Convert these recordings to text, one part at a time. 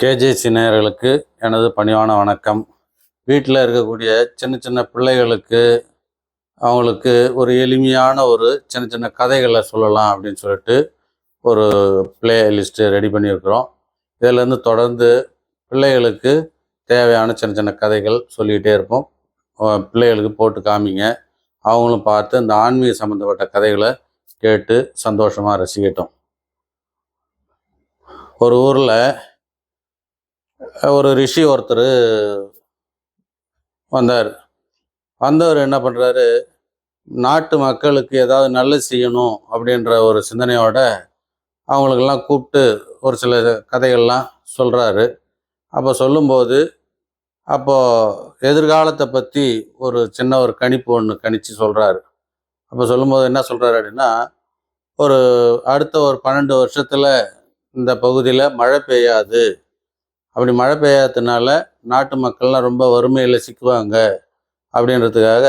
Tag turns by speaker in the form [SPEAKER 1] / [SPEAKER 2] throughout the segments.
[SPEAKER 1] KJC நேயர்களுக்கு எனது பணிவான வணக்கம். வீட்டில் இருக்கக்கூடிய சின்ன சின்ன பிள்ளைகளுக்கு அவங்களுக்கு ஒரு எளிமையான ஒரு சின்ன சின்ன கதைகளை சொல்லலாம் அப்படின்னு சொல்லிட்டு ஒரு ப்ளே லிஸ்ட்டு ரெடி பண்ணியிருக்கிறோம். இதிலேருந்து தொடர்ந்து பிள்ளைகளுக்கு தேவையான சின்ன சின்ன கதைகள் சொல்லிக்கிட்டே இருப்போம். பிள்ளைகளுக்கு போட்டு காமிங்க. அவங்களும் பார்த்து இந்த ஆன்மீக சம்மந்தப்பட்ட கதைகளை கேட்டு சந்தோஷமாக ரசிக்கட்டும். ஒரு ஊரில் ஒரு ரிஷி ஒருத்தர் வந்தார். வந்தவர் என்ன பண்ணுறாரு நாட்டு மக்களுக்கு ஏதாவது நல்லது செய்யணும் அப்படின்ற ஒரு சிந்தனையோட அவங்களுக்கெல்லாம் கூப்பிட்டு ஒரு சில கதைகள்லாம் சொல்கிறாரு அப்போ சொல்லும்போது அப்போது எதிர்காலத்தை பற்றி ஒரு சின்ன ஒரு கணிப்பு ஒன்று கணித்து சொல்கிறாரு அப்போ சொல்லும்போது என்ன சொல்கிறாரு அப்படின்னா ஒரு அடுத்த ஒரு பன்னெண்டு வருஷத்தில் இந்த பகுதியில் மழை பெய்யாது. அப்படி மழை பெய்யாததுனால நாட்டு மக்கள்லாம் ரொம்ப வறுமையில் சிக்குவாங்க அப்படின்றதுக்காக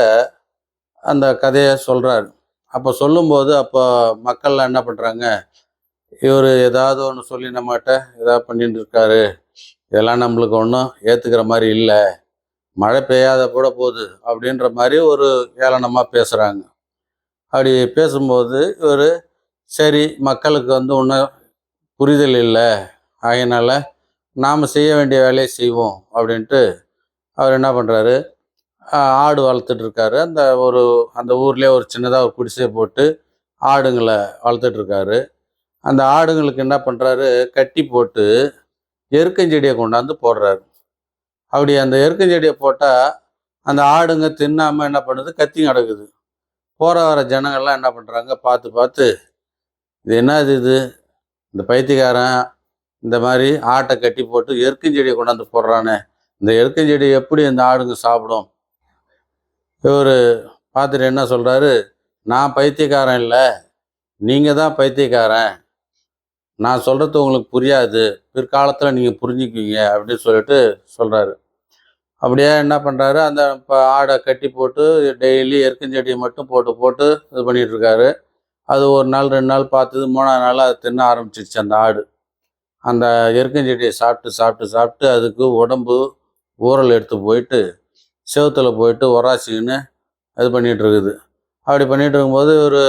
[SPEAKER 1] அந்த கதையை சொல்கிறாரு அப்போ சொல்லும்போது அப்போ மக்கள்லாம் என்ன பண்ணுறாங்க இவர் ஏதாவது ஒன்று சொல்லி நம்மகிட்ட ஏதாவது பண்ணிட்டு இருக்காரு. இதெல்லாம் நம்மளுக்கு ஒன்றும் ஏற்றுக்கிற மாதிரி இல்லை. மழை பெய்யாத கூட போகுது அப்படின்ற மாதிரி ஒரு ஏளனமாக பேசுகிறாங்க அப்படி பேசும்போது இவர் சரி மக்களுக்கு வந்து ஒன்றும் புரிதல் இல்லை. அதனால் நாம் செய்ய வேண்டிய வேலையை செய்வோம் அப்படின்ட்டு அவர் என்ன பண்ணுறாரு ஆடு வளர்த்துட்டு இருக்காரு. அந்த ஒரு அந்த ஊர்லேயே ஒரு சின்னதாக ஒரு குடிசையை போட்டு ஆடுங்களை வளர்த்துட்டு இருக்காரு. அந்த ஆடுங்களுக்கு என்ன பண்ணுறாரு கட்டி போட்டு எருக்கஞ்செடியை கொண்டாந்து போடுறாரு. அப்படி அந்த எருக்கஞ்செடியை போட்டால் அந்த ஆடுங்க தின்னாமல் என்ன பண்ணுது? கத்தி கிடக்குது போகிற வர ஜனங்கள்லாம் என்ன பண்ணுறாங்க பார்த்து பார்த்து இது என்னது இது? இந்த பைத்தியக்காரன் இந்த மாதிரி ஆட்டை கட்டி போட்டு எருக்கஞ்செடியை கொண்டாந்து போடுறானே. இந்த எருக்கஞ்செடி எப்படி இந்த ஆடுங்க சாப்பிடும்? இவர் பார்த்துட்டு என்ன சொல்கிறாரு நான் பைத்தியக்காரன் இல்லை. நீங்கள் தான் பைத்தியக்காரன். நான் சொல்கிறது உங்களுக்கு புரியாது. பிற்காலத்தில் நீங்கள் புரிஞ்சுக்குவீங்க அப்படின்னு சொல்லிட்டு சொல்கிறாரு அப்படியே என்ன பண்ணுறாரு அந்த இப்போ ஆடை கட்டி போட்டு டெய்லி எருக்கஞ்செடியை மட்டும் போட்டு போட்டு இது பண்ணிகிட்ருக்காரு அது ஒரு நாள் ரெண்டு நாள் பார்த்தது மூணாவது நாள் அது தின்ன ஆரம்பிச்சிருச்சு அந்த ஆடு. அந்த எருக்கஞ்செடியை சாப்பிட்டு சாப்பிட்டு சாப்பிட்டு அதுக்கு உடம்பு ஊறல் எடுத்து போயிட்டு செவுத்துல போயிட்டு ஒராசின்னு இது பண்ணிகிட்டு இருக்குது. அப்படி பண்ணிகிட்டு இருக்கும்போது இவர்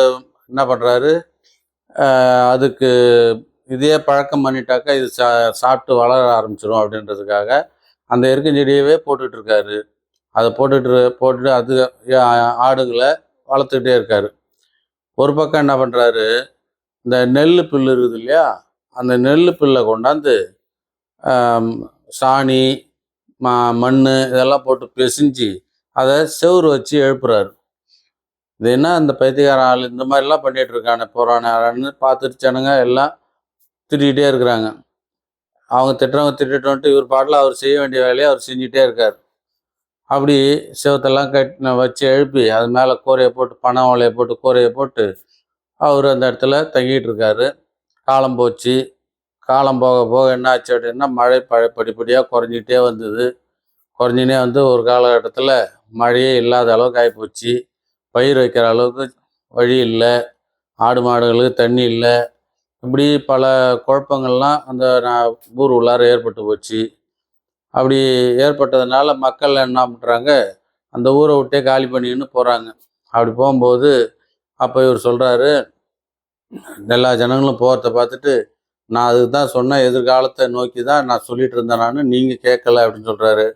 [SPEAKER 1] என்ன பண்ணுறாரு அதுக்கு இதே பழக்கம் பண்ணிட்டாக்கா இது சா சாப்பிட்டு வளர ஆரம்பிச்சிடும் அப்படின்றதுக்காக அந்த எருக்கஞ்செடியவே போட்டுட்ருக்காரு அதை போட்டுட்டு போட்டுட்டு அது ஆடுகளை வளர்த்துக்கிட்டே இருக்காரு. ஒரு பக்கம் என்ன பண்ணுறாரு இந்த நெல் புல் இருக்குது இல்லையா? அந்த நெல் புல்லை கொண்டாந்து சாணி ம மண் இதெல்லாம் போட்டு பிசைஞ்சு அதை செவுரு வச்சு எழுப்புறாரு. இது என்ன அந்த பைத்தியகார ஆள்? இந்த மாதிரிலாம் பண்ணிகிட்டு இருக்கானே போகிறானே ஆளான்னு பார்த்துட்டு ஜனங்க எல்லாம் திட்டிகிட்டே இருக்கிறாங்க. அவங்க திட்டுறவங்க திட்டுட்டு இவர் பாட்டில் அவர் செய்ய வேண்டிய வேலையை அவர் செஞ்சிகிட்டே இருக்கார். அப்படி செவத்தெல்லாம் கட் வச்சு எழுப்பி அது மேலே கூரையை போட்டு பனை ஓலையை போட்டு கூரையை போட்டு அவர் அந்த இடத்துல தங்கிட்டு இருக்காரு. காலம் போச்சு. காலம் போக போக என்ன ஆச்சு அப்படின்னா மழை பழ படிப்படியாக குறைஞ்சிட்டே வந்தது. குறைஞ்சினே வந்து ஒரு காலகட்டத்தில் மழையே இல்லாத அளவுக்கு ஆகிப்போச்சு பயிர் வைக்கிற அளவுக்கு வழி இல்லை. ஆடு மாடுகளுக்கு தண்ணி இல்லை. இப்படி பல குழப்பங்கள்லாம் அந்த நான் ஊர் உள்ளார ஏற்பட்டு போச்சு. அப்படி ஏற்பட்டதுனால மக்கள் என்ன பண்ணுறாங்க அந்த ஊரை விட்டே காலி பண்ணின்னு போகிறாங்க அப்படி போகும்போது அப்போ இவர் சொல்கிறாரு எல்லா ஜனங்களும் போகிறத பார்த்துட்டு நான் அதுக்கு தான் சொன்னேன் எதிர்காலத்தை நோக்கி தான் நான் சொல்லிட்டு இருந்தேன் நான் நீங்கள் கேட்கல அப்படின்னு சொல்கிறாரு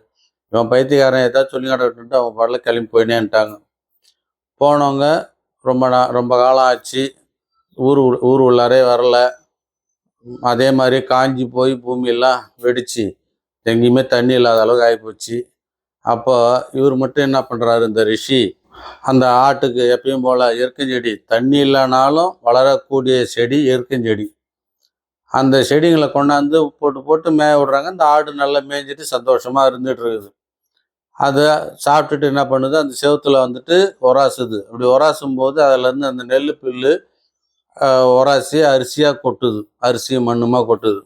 [SPEAKER 1] இவன் பைத்தியக்காரன் ஏதாவது சொல்லி காட்டுட்டு அவங்க பாடல கிளம்பி போயினேன்ட்டாங்க. போனவங்க ரொம்ப நா ரொம்ப காலம் ஆச்சு. ஊர் ஊர் உள்ளாரே வரல. அதே மாதிரி காஞ்சி போய் பூமியெல்லாம் வெடிச்சு எங்கேயுமே தண்ணி இல்லாத அளவுக்கு ஆகிப்போச்சு. அப்போ இவர் மட்டும் என்ன பண்ணுறாரு இந்த ரிஷி அந்த ஆட்டுக்கு எப்பயும் போல் எருக்கஞ்செடி தண்ணி இல்லைனாலும் வளரக்கூடிய செடி எருக்கஞ்செடி அந்த செடிங்களை கொண்டாந்து போட்டு போட்டு மேய விடுறாங்க. அந்த ஆடு நல்லா மேய்ஞ்சிட்டு சந்தோஷமாக இருந்துட்டு இருக்குது. அதை சாப்பிட்டுட்டு என்ன பண்ணுது? அந்த செவுத்துல வந்துட்டு உராசுது. அப்படி உராசும் போது அதுலேருந்து அந்த நெல் புல்லு உராசி அரிசியாக கொட்டுது. அரிசி மண்ணுமா கொட்டுது.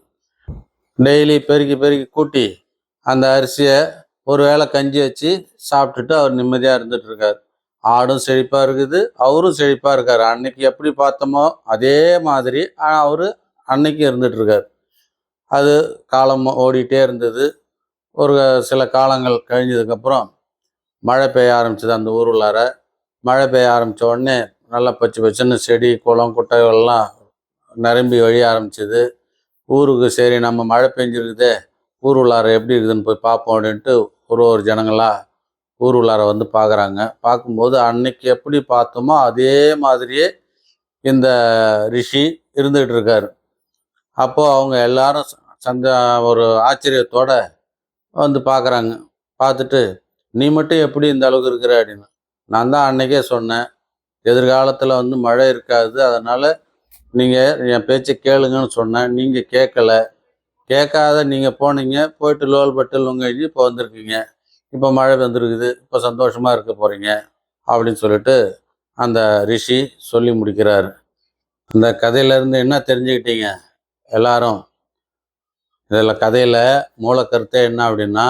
[SPEAKER 1] டெய்லி பெருக்கி பெருக்கி கூட்டி அந்த அரிசியை ஒரு வேளை கஞ்சி வச்சு சாப்பிட்டுட்டு அவர் நிம்மதியாக இருந்துட்டு இருக்காரு. ஆடும் செழிப்பாக இருக்குது அவரும் செழிப்பாக இருக்கார். அன்னைக்கு எப்படி பார்த்தோமோ அதே மாதிரி அவர் அன்னைக்கு இருந்துகிட்ருக்கார் அது காலம் ஓடிட்டே இருந்தது. ஒரு சில காலங்கள் கழிஞ்சதுக்கப்புறம் மழை பெய்ய ஆரம்பிச்சது அந்த ஊர் உள்ளார மழை பெய்ய ஆரம்பித்த உடனே நல்லா பச்சை பச்சைன்னு செடி குளம் குட்டைகள்லாம் நிரம்பி வழிய ஆரம்பிச்சது. ஊருக்கு சரி நம்ம மழை பெஞ்சிருக்குதே ஊர் உள்ளார எப்படி இருக்குதுன்னு போய் பார்ப்போம் அப்படின்ட்டு ஒரு ஒரு ஜனங்களாக ஊர் உள்ளார வந்து பார்க்குறாங்க பார்க்கும்போது அன்னைக்கு எப்படி பார்த்தோமோ அதே மாதிரியே இந்த ரிஷி இருந்துகிட்டு இருக்கார். அப்போது அவங்க எல்லாரும் ச- சந்த ஒரு ஆச்சரியத்தோட வந்து பார்க்குறாங்க பார்த்துட்டு நீ மட்டும் எப்படி இந்த அளவுக்கு இருக்கிற? அப்படின்னு. நான் தான் அன்னைக்கே சொன்னேன். எதிர்காலத்தில் வந்து மழை இருக்காது. அதனால் நீங்கள் என் பேச்சை கேளுங்கன்னு சொன்னேன். நீங்கள் கேட்கல கேட்காத நீங்கள் போனீங்க. போயிட்டு லோல் பட்டு லுங்கி இப்போ வந்திருக்கீங்க. இப்போ மழை வந்துருக்குது இப்போ சந்தோஷமாக இருக்க போகிறீங்க அப்படின்னு சொல்லிட்டு அந்த ரிஷி சொல்லி முடிக்கிறார். இந்த கதையிலேருந்து என்ன தெரிஞ்சுக்கிட்டீங்க? எல்லாரும் இதில் கதையில் மூலக்கருத்தே என்ன அப்படின்னா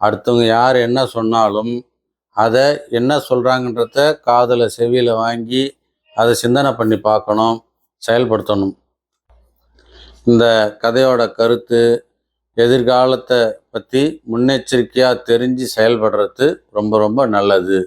[SPEAKER 1] அடுத்தவங்க யார் என்ன சொன்னாலும் அதை என்ன சொல்கிறாங்கன்றத காதில் செவியில் வாங்கி அதை சிந்தனை பண்ணி பார்க்கணும் செயல்படுத்தணும். இந்த கதையோட கருத்து எதிர்காலத்தை பற்றி முன்னெச்சரிக்கையாக தெரிஞ்சு செயல்படுறது ரொம்ப ரொம்ப நல்லது.